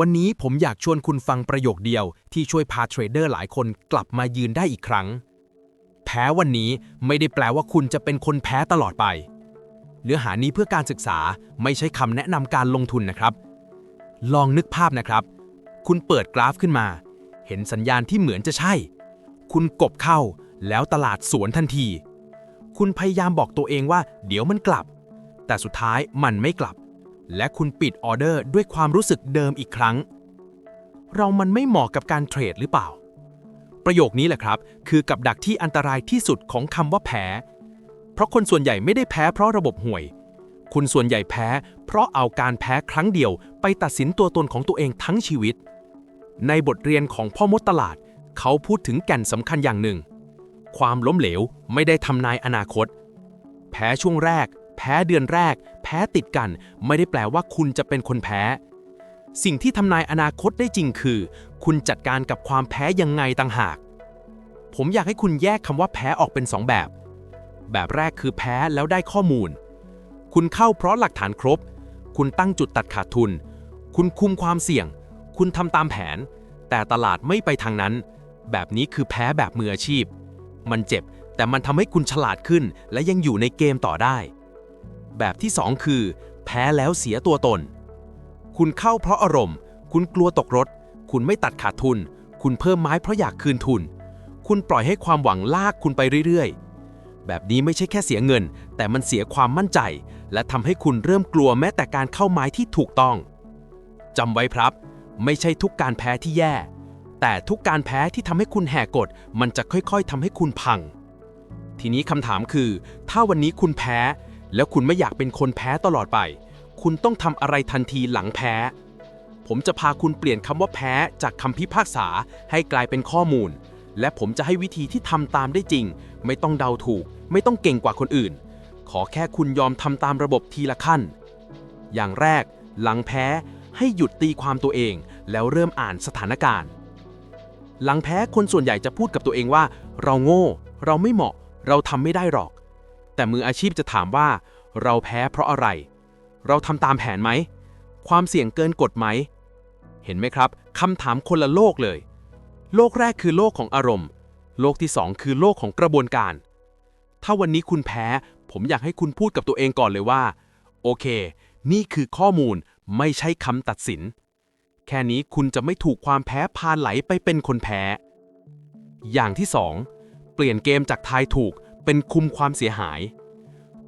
วันนี้ผมอยากชวนคุณฟังประโยคเดียวที่ช่วยพาเทรดเดอร์หลายคนกลับมายืนได้อีกครั้ง แพ้วันนี้ไม่ได้แปลว่าคุณจะเป็นคนแพ้ตลอดไป เนื้อหานี้เพื่อการศึกษาไม่ใช่คำแนะนำการลงทุนนะครับ ลองนึกภาพนะครับ คุณเปิดกราฟขึ้นมา เห็นสัญญาณที่เหมือนจะใช่ คุณกบเข้า แล้วตลาดสวนทันที คุณพยายามบอกตัวเองว่า เดี๋ยวมันกลับ แต่สุดท้ายมันไม่กลับ และคุณปิดออเดอร์ด้วยความรู้สึกเดิมอีกครั้ง เรามันไม่เหมาะกับการเทรดหรือเปล่า ประโยคนี้แหละครับ คือกับดักที่อันตรายที่สุดของคำว่าแพ้ เพราะคนส่วนใหญ่ไม่ได้แพ้เพราะระบบห่วย คุณส่วนใหญ่แพ้ เพราะเอาการแพ้ครั้งเดียว ไปตัดสินตัวตนของตัวเองทั้งชีวิต ในบทเรียนของพ่อมดตลาด เขาพูดถึงแก่นสำคัญอย่างหนึ่ง ความล้มเหลวไม่ได้ทำนายอนาคต แพ้ช่วงแรก แพ้เดือนแรก แพ้ติดกัน ไม่ได้แปลว่าคุณจะเป็นคนแพ้ สิ่งที่ทำนายอนาคตได้จริงคือ คุณจัดการกับความแพ้ยังไงต่างหาก ผมอยากให้คุณแยกคำว่าแพ้ออกเป็นสองแบบ แบบแรกคือแพ้แล้วได้ข้อมูล คุณเข้าเพราะหลักฐานครบ คุณตั้งจุดตัดขาดทุน คุณคุมความเสี่ยง คุณทำตามแผน แต่ตลาดไม่ไปทางนั้น แบบนี้คือแพ้แบบมืออาชีพ มันเจ็บแต่มันทำให้คุณฉลาดขึ้น และยังอยู่ในเกมต่อได้ แบบที่ 2 คือ แพ้แล้วเสียตัวตน คุณเข้าเพราะอารมณ์ คุณกลัวตกรถ คุณไม่ตัดขาดทุน คุณเพิ่มไม้เพราะอยากคืนทุน คุณปล่อยให้ความหวังลากคุณไปเรื่อยๆ แบบนี้ไม่ใช่แค่เสียเงิน แต่มันเสียความมั่นใจ และทำให้คุณเริ่มกลัวแม้แต่การเข้าไม้ที่ถูกต้องจำไว้ครับ ไม่ใช่ทุกการแพ้ที่แย่ แต่ทุกการแพ้ที่ทำให้คุณแหกกฎมันจะค่อยๆทำให้คุณพัง ทีนี้คำถามคือ ถ้าวันนี้คุณแพ้ แล้วคุณไม่อยากเป็นคนแพ้ตลอดไป คุณต้องทำอะไรทันทีหลังแพ้ ผมจะพาคุณเปลี่ยนคำว่าแพ้จากคำพิพากษาให้กลายเป็นข้อมูล และผมจะให้วิธีที่ทำตามได้จริง ไม่ต้องเดาถูก ไม่ต้องเก่งกว่าคนอื่น ขอแค่คุณยอมทำตามระบบทีละขั้น อย่างแรก หลังแพ้ให้หยุดตีความตัวเอง แล้วเริ่มอ่านสถานการณ์ หลังแพ้คนส่วนใหญ่จะพูดกับตัวเองว่า เราโง่ เราไม่เหมาะ เราทำไม่ได้หรอก แต่มืออาชีพจะถามว่า เราแพ้เพราะอะไร เราทำตามแผนไหม ความเสี่ยงเกินกฎไหม เห็นไหมครับคำถามคนละโลกเลย โลกแรกคือโลกของอารมณ์ โลกที่สองคือโลกของกระบวนการ ถ้าวันนี้คุณแพ้ ผมอยากให้คุณพูดกับตัวเองก่อนเลยว่า โอเค นี่คือข้อมูลไม่ใช่คำตัดสิน แค่นี้คุณจะไม่ถูกความแพ้พาไหลไปเป็นคนแพ้ อย่างที่สองเปลี่ยนเกมจากทายถูกเป็นคุมความเสียหาย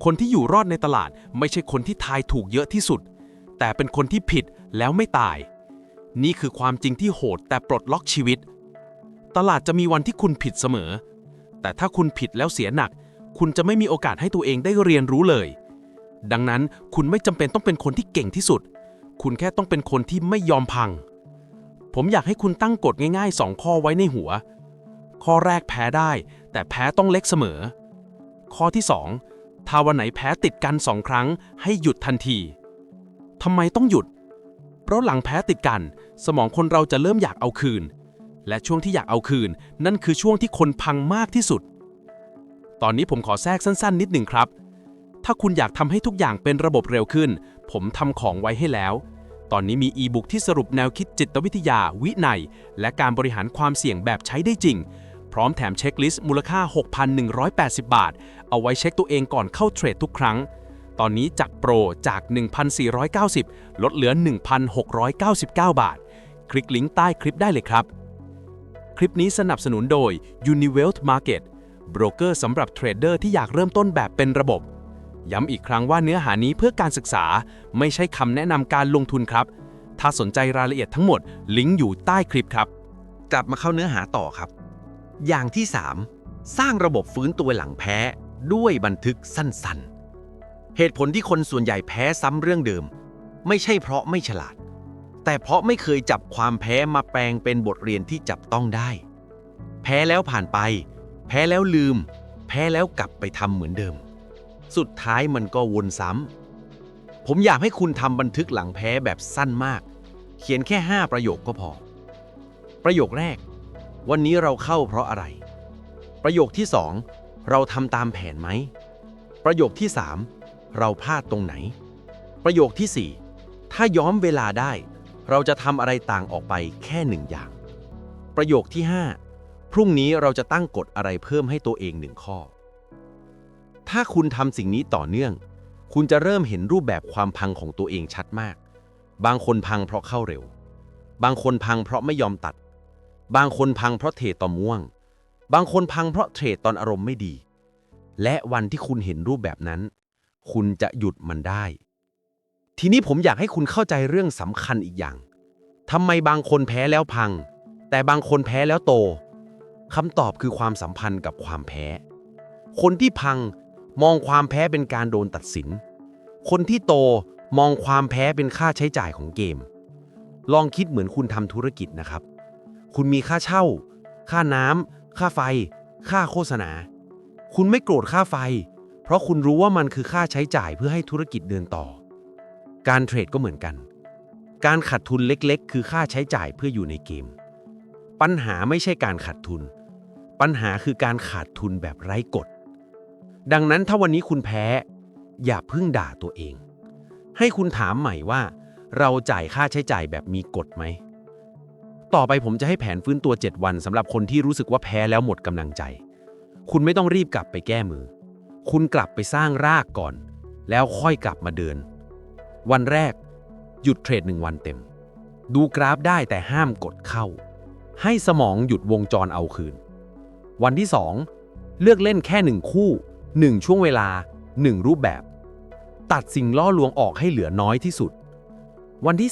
คนที่อยู่รอดในตลาดไม่ใช่คนที่ทายถูกเยอะที่สุด แต่เป็นคนที่ผิดแล้วไม่ตาย นี่คือความจริงที่โหดแต่ปลดล็อกชีวิต ตลาดจะมีวันที่คุณผิดเสมอ แต่ถ้าคุณผิดแล้วเสียหนัก คุณจะไม่มีโอกาสให้ตัวเองได้เรียนรู้เลย ดังนั้นคุณไม่จำเป็นต้องเป็นคนที่เก่งที่สุด คุณแค่ต้องเป็นคนที่ไม่ยอมพัง ผมอยากให้คุณตั้งกฎง่ายๆ 2 ข้อไว้ในหัว ข้อแรกแพ้ได้ แต่แพ้ต้องเล็กเสมอ ข้อที่ 2 ถ้าวันไหนแพ้ติดกันสองครั้ง ให้หยุดทันทีทำไมต้องหยุด เพราะหลังแพ้ติดกัน สมองคนเราจะเริ่มอยากเอาคืน และช่วงที่อยากเอาคืน นั่นคือช่วงที่คนพังมากที่สุด ตอนนี้ผมขอแทรกสั้น ๆ นิดหนึ่งครับ ถ้าคุณอยากทำให้ทุกอย่างเป็นระบบเร็วขึ้น ผมทำของไว้ให้แล้ว ตอนนี้มีอีบุ๊กที่สรุปแนวคิดจิตวิทยา วินัย และการบริหารความเสี่ยงแบบใช้ได้จริง ร้อมแถมเช็คลิสต์มูลค่า 6,180 บาท เอาไว้เช็คตัวเองก่อนเข้าเทรดทุกครั้ง ตอนนี้จากโปรจาก 1,490 ลดเหลือ 1,699 บาท คลิกลิงก์ใต้คลิปได้เลยครับ คลิปนี้สนับสนุนโดย Uniwealth Market โบรกเกอร์สำหรับเทรดเดอร์ที่อยากเริ่มต้นแบบเป็นระบบ ย้ำอีกครั้งว่าเนื้อหานี้เพื่อการศึกษา ไม่ใช่คำแนะนำการลงทุนครับ ถ้าสนใจรายละเอียดทั้งหมด ลิงก์อยู่ใต้คลิปครับ กลับมาเข้าเนื้อหาต่อครับ อย่างที่ 3 สร้างระบบฟื้นตัวหลังแพ้ ด้วยบันทึกสั้นๆ เหตุผลที่คนส่วนใหญ่แพ้ซ้ำเรื่องเดิม ไม่ใช่เพราะไม่ฉลาด แต่เพราะไม่เคยจับความแพ้มาแปลงเป็นบทเรียนที่จับต้องได้ แพ้แล้วผ่านไป แพ้แล้วลืม แพ้แล้วกลับไปทำเหมือนเดิม สุดท้ายมันก็วนซ้ำผมอยากให้คุณทำบันทึกหลังแพ้แบบสั้นมาก เขียนแค่ 5 ประโยคก็พอ ประโยคแรก วันนี้เราเข้าเพราะอะไร ประโยคที่ 2 เราทำตามแผนไหม ประโยคที่ 3 เราพลาดตรงไหน ประโยคที่ 4 ถ้าย้อมเวลาได้ เราจะทำอะไรต่างออกไปแค่หนึ่งอย่าง ประโยคที่ 5 พรุ่งนี้เราจะตั้งกฎอะไรเพิ่มให้ตัวเองหนึ่งข้อ ถ้าคุณทำสิ่งนี้ต่อเนื่อง คุณจะเริ่มเห็นรูปแบบความพังของตัวเองชัดมาก บางคนพังเพราะเข้าเร็ว บางคนพังเพราะไม่ยอมตัด บางคนพังเพราะเทรดต่อม่วง บางคนพังเพราะเทรดตอนอารมณ์ไม่ดี และวันที่คุณเห็นรูปแบบนั้น คุณจะหยุดมันได้ ทีนี้ผมอยากให้คุณเข้าใจเรื่องสำคัญอีกอย่างทำไมบางคนแพ้แล้วพัง แต่บางคนแพ้แล้วโตคำตอบคือความสัมพันธ์กับความแพ้ คนที่พังมองความแพ้เป็นการโดนตัดสิน คนที่โตมองความแพ้เป็นค่าใช้จ่ายของเกม ลองคิดเหมือนคุณทำธุรกิจนะครับ คุณมีค่าเช่า ค่าน้ำค่าไฟ ค่าโฆษณา คุณไม่โกรธค่าไฟ เพราะคุณรู้ว่ามันคือค่าใช้จ่ายเพื่อให้ธุรกิจเดินต่อ การเทรดก็เหมือนกัน การขาดทุนเล็กๆ คือค่าใช้จ่ายเพื่ออยู่ในเกม ปัญหาไม่ใช่การขาดทุน ปัญหาคือการขาดทุนแบบไร้กฎ ดังนั้นถ้าวันนี้คุณแพ้ อย่าพิ่งด่าตัวเอง ให้คุณถามใหม่ว่า เราจ่ายค่าใช้จ่ายแบบมีกฎไหม ต่อไปผมจะให้แผนฟื้นตัว 7 วันสำหรับคนที่รู้สึกว่าแพ้แล้วหมดกำลังใจ คุณไม่ต้องรีบกลับไปแก้มือ คุณกลับไปสร้างรากก่อน แล้วค่อยกลับมาเดิน วันแรก หยุดเทรดหนึ่งวันเต็ม ดูกราฟได้แต่ห้ามกดเข้า ให้สมองหยุดวงจรเอาคืน วันที่ 2 เลือกเล่นแค่หนึ่งคู่1ช่วงเวลา1รูปแบบ ตัดสิ่งล่อลวงออกให้เหลือน้อยที่สุด วันที่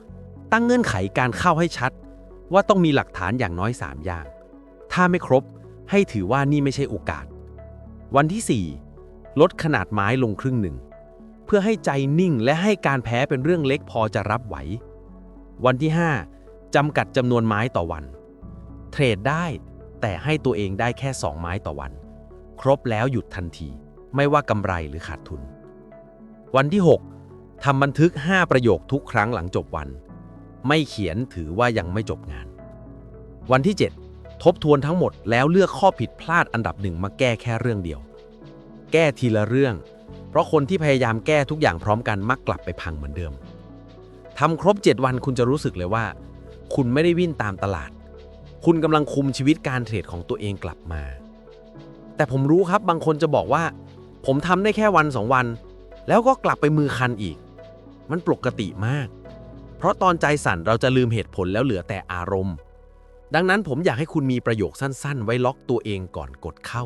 3 ตั้งเงื่อนไขการเข้าให้ชัด ว่าต้องมีหลักฐานอย่างน้อย 3 อย่าง ถ้าไม่ครบให้ถือว่านี่ไม่ใช่โอกาส วันที่ 4 ลดขนาดไม้ลงครึ่งหนึ่ง เพื่อให้ใจนิ่งและให้การแพ้เป็นเรื่องเล็กพอจะรับไหว วันที่ 5จำกัดจำนวนไม้ต่อวัน เทรดได้แต่ให้ตัวเองได้แค่ 2 ไม้ต่อวัน ครบแล้วหยุดทันที ไม่ว่ากำไรหรือขาดทุน วันที่ 6ทำบันทึก 5 ประโยคทุกครั้งหลังจบวัน ไม่เขียนถือว่ายังไม่จบงาน วันที่ 7 ทบทวนทั้งหมดแล้วเลือกข้อผิดพลาดอันดับหนึ่งมาแก้แค่เรื่องเดียว แก้ทีละเรื่อง เพราะคนที่พยายามแก้ทุกอย่างพร้อมกันมักกลับไปพังเหมือนเดิมทำครบ 7 วันคุณจะรู้สึกเลยว่า คุณไม่ได้วิ่งตามตลาด คุณกำลังคุมชีวิตการเทรดของตัวเองกลับมา แต่ผมรู้ครับบางคนจะบอกว่า ผมทำได้แค่วันสองวัน แล้วก็กลับไปมือคันอีก มันปกติมาก เพราะตอนใจสั่นเราจะลืมเหตุผลแล้วเหลือแต่อารมณ์ ดังนั้นผมอยากให้คุณมีประโยคสั้น ๆ ไว้ล็อกตัวเองก่อนกดเข้า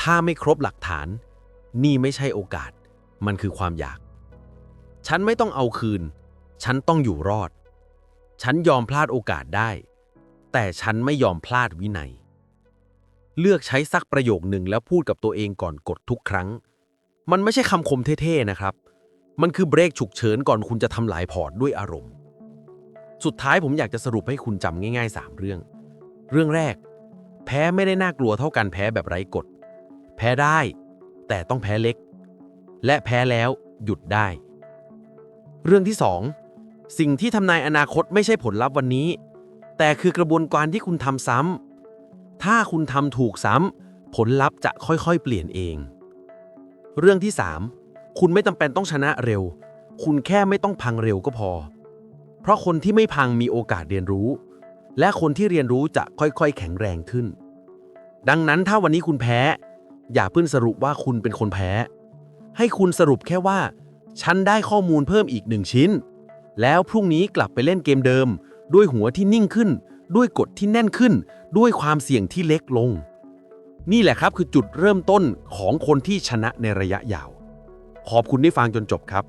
ถ้าไม่ครบหลักฐาน นี่ไม่ใช่โอกาส มันคือความอยาก ฉันไม่ต้องเอาคืน ฉันต้องอยู่รอด ฉันยอมพลาดโอกาสได้ แต่ฉันไม่ยอมพลาดวินัย เลือกใช้สักประโยคหนึ่งแล้วพูดกับตัวเองก่อนกดทุกครั้ง มันไม่ใช่คำคมเท่ๆนะครับ มันคือเบรกฉุกเฉินก่อนคุณจะทำลายพอร์ตด้วยอารมณ์ สุดท้ายผมอยากจะสรุปให้คุณจำง่าย ๆ 3 เรื่อง เรื่องแรก แพ้ไม่ได้น่ากลัวเท่ากันแพ้แบบไร้กฎ แพ้ได้ แต่ต้องแพ้เล็ก และแพ้แล้วหยุดได้ เรื่องที่ 2 สิ่งที่ทำนายอนาคตไม่ใช่ผลลัพธ์วันนี้ แต่คือกระบวนการที่คุณทำซ้ำถ้าคุณทำถูกซ้ำผลลัพธ์จะค่อยๆ เปลี่ยนเอง เรื่องที่ 3 คุณไม่จำเป็นต้องชนะเร็ว คุณแค่ไม่ต้องพังเร็วก็พอ เพราะคนที่ไม่พังมีโอกาสเรียนรู้ และคนที่เรียนรู้จะค่อยๆ แข็งแรงขึ้น ดังนั้นถ้าวันนี้คุณแพ้ อย่าเพิ่งสรุปว่าคุณเป็นคนแพ้ ให้คุณสรุปแค่ว่า ฉันได้ข้อมูลเพิ่มอีกหนึ่งชิ้น แล้วพรุ่งนี้กลับไปเล่นเกมเดิม ด้วยหัวที่นิ่งขึ้น ด้วยกฎที่แน่นขึ้น ด้วยความเสี่ยงที่เล็กลง นี่แหละครับคือจุดเริ่มต้นของคนที่ชนะในระยะยาว ขอบคุณที่ฟังจนจบครับ